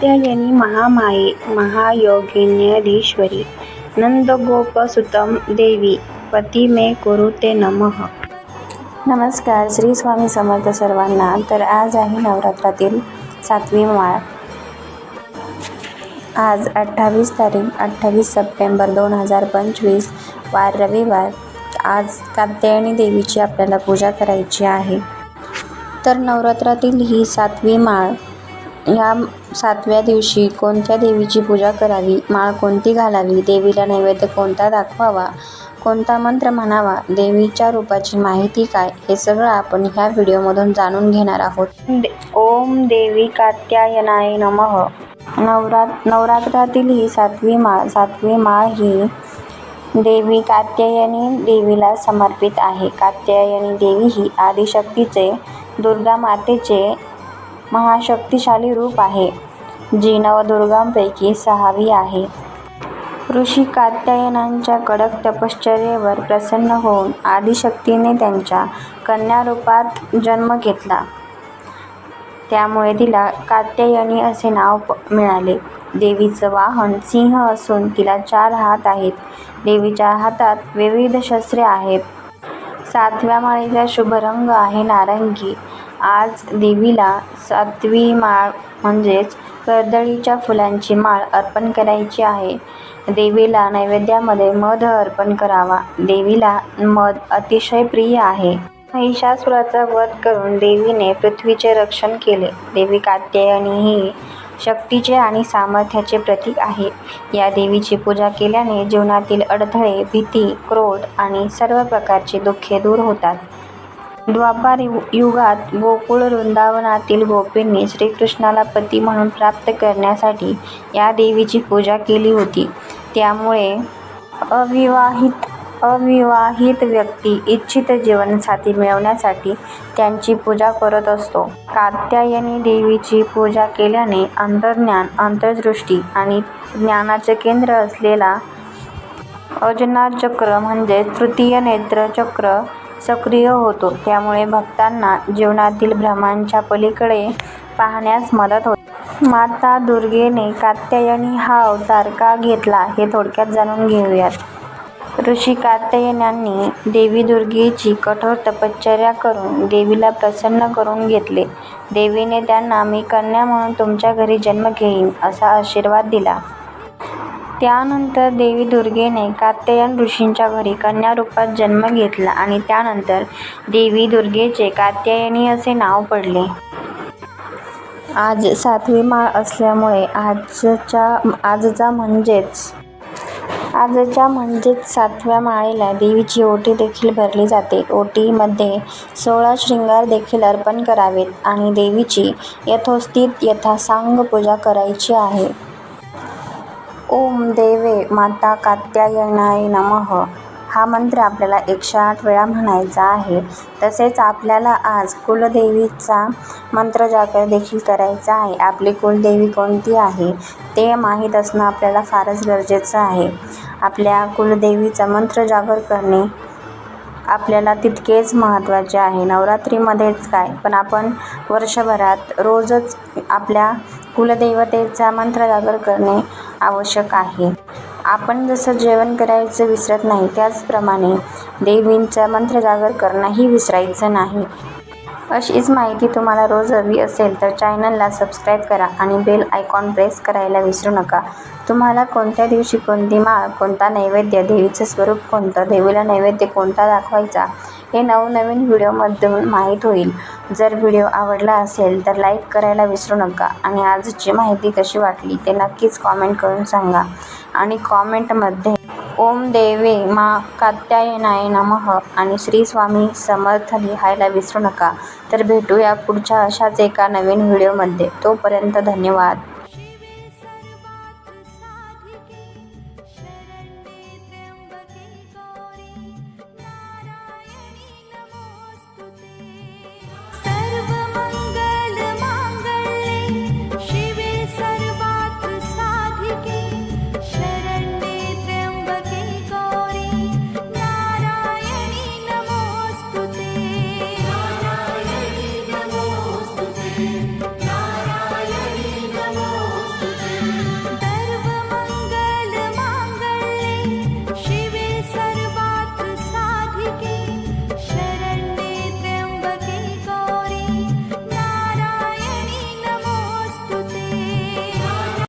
कात्यायनी महामाये महायोगिन्यधीश्वरी। नंदगोपसुतम देवी पती मे कुरुते नमः। नमस्कार श्री स्वामी समर्थ सर्वांना. तर आज आहे नवरात्रातील सातवी माळ. आज अठ्ठावीस तारीख अठ्ठावीस सप्टेंबर दोन हजार पंचवीस वार रविवार. आज कात्यायनी देवीची आपल्याला पूजा करायची आहे. तर नवरात्रातील ही सातवी माळ या सातव्या दिवशी कोणत्या देवीची पूजा करावी? माळ कोणती घालावी? देवीला नैवेद्य कोणता दाखवावा? कोणता मंत्र म्हणावा? देवीच्या रूपाची माहिती काय? हे सगळं आपण ह्या व्हिडिओमधून जाणून घेणार आहोत. दे- ओम देवी कात्यायनाय नमः. नवरात नवरात्रातील ही सातवी माळ सातवी माळ ही देवी कात्यायनी देवीला समर्पित आहे. कात्यायनी देवी ही आदिशक्तीचे दुर्गा मातेचे महाशक्तिशाली रूप आहे जी नवदुर्गांपैकी सहावी आहे. ऋषी कात्यायनांच्या कडक तपश्चर्येवर प्रसन्न होऊन आदिशक्तीने त्यांच्या कन्यारूपात जन्म घेतला. त्यामुळे तिला कात्यायनी असे नाव प- मिळाले. देवीचं वाहन सिंह असून तिला चार हात आहेत. देवीच्या हातात विविध शस्त्रे आहेत. सातव्या माळीचा शुभ रंग आहे नारंगी. आज देवीला सातवी माळ म्हणजेच कर्दळीच्या फुलांची माळ अर्पण करायची आहे. देवीला नैवेद्यामध्ये मध अर्पण करावा. देवीला मध अतिशय प्रिय आहे. महिषासुराचा वध करून देवीने पृथ्वीचे रक्षण केले. देवी कात्यायनी ही शक्तीचे आणि सामर्थ्याचे प्रतीक आहे. या देवीची पूजा केल्याने जीवनातील अडथळे भीती क्रोध आणि सर्व प्रकारची दुःखे दूर होतात. द्वापार युगात गोकुळ वृंदावनातील गोपींनी श्रीकृष्णाला पती म्हणून प्राप्त करण्यासाठी या देवीची पूजा केली होती. त्यामुळे अविवाहित अविवाहित व्यक्ती इच्छित जीवनसाथी मिळवण्यासाठी त्यांची पूजा करत असतो. कात्यायनी देवीची पूजा केल्याने अंतर्ज्ञान अंतर्दृष्टी आणि ज्ञानाचे केंद्र असलेला अजनाचक्र म्हणजे तृतीय नेत्रचक्र सक्रिय होतो. त्यामुळे भक्तांना जीवनातील भ्रमांच्या पलीकडे पाहण्यास मदत होते. माता दुर्गेने कात्यायनी हा अवतार का घेतला हे थोडक्यात जाणून घेऊयात. ऋषी कात्यायनांनी देवी दुर्गेची कठोर तपश्चर्या करून देवीला प्रसन्न करून घेतले. देवीने त्यांना मी कन्या म्हणून तुमच्या घरी जन्म घेईन असा आशीर्वाद दिला. त्यानंतर देवी दुर्गेने कात्यायन ऋषींच्या घरी कन्या रूपात जन्म घेतला आणि त्यानंतर देवी दुर्गेचे कात्यायनी असे नाव पडले. आज सातवी माळ असल्यामुळे आजच्या आजचा म्हणजेच आजच्या म्हणजेच सातव्या माळेला देवीची ओटी देखील भरली जाते. ओटीमध्ये सोळा शृंगार देखील अर्पण करावेत आणि देवीची यथोस्थित यथासांग पूजा करायची आहे. ओम देवे माता कात्यायनाय नमः. हा मंत्र आपल्याला एकशे आठ वेळा म्हणायचा आहे. तसेच आपल्याला आज कुलदेवीचा मंत्र जागर देखील करायचा आहे. आपली कुलदेवी कोणती आहे ते माहीत असणं आपल्याला फारच गरजेचं आहे. आपल्या कुलदेवीचा मंत्र जागर करणे आपल्याला तितकेच महत्त्वाचे आहे. नवरात्रीमध्येच काय? पण आपण वर्षभरात रोजच आपल्या कुलदेवतेचा मंत्र जागर करणे आवश्यक आहे. आपण जसं जेवण करायचं विसरत नाही त्याचप्रमाणे देवींचा मंत्र जागर करणंही विसरायचं नाही. अशीच माहिती तुम्हाला रोज हवी असेल तर चॅनलला सबस्क्राईब करा आणि बेल आयकॉन प्रेस करायला विसरू नका. तुम्हाला कोणत्या दिवशी कोणती माळ कोणता नैवेद्य देवीचं स्वरूप कोणतं देवीला नैवेद्य कोणता दाखवायचा हे नवनवीन व्हिडिओमधून माहीत होईल. जर व्हिडिओ आवडला असेल तर लाईक करायला विसरू नका आणि आजची माहिती कशी वाटली ते नक्कीच कॉमेंट करून सांगा. आणि कॉमेंटमध्ये ओम देवे मा कात्यायनाय नमः आणि श्री स्वामी समर्थ लिहायला विसरू नका. तर भेटूया पुढच्या अशाच एका नवीन व्हिडिओमध्ये. तोपर्यंत धन्यवाद.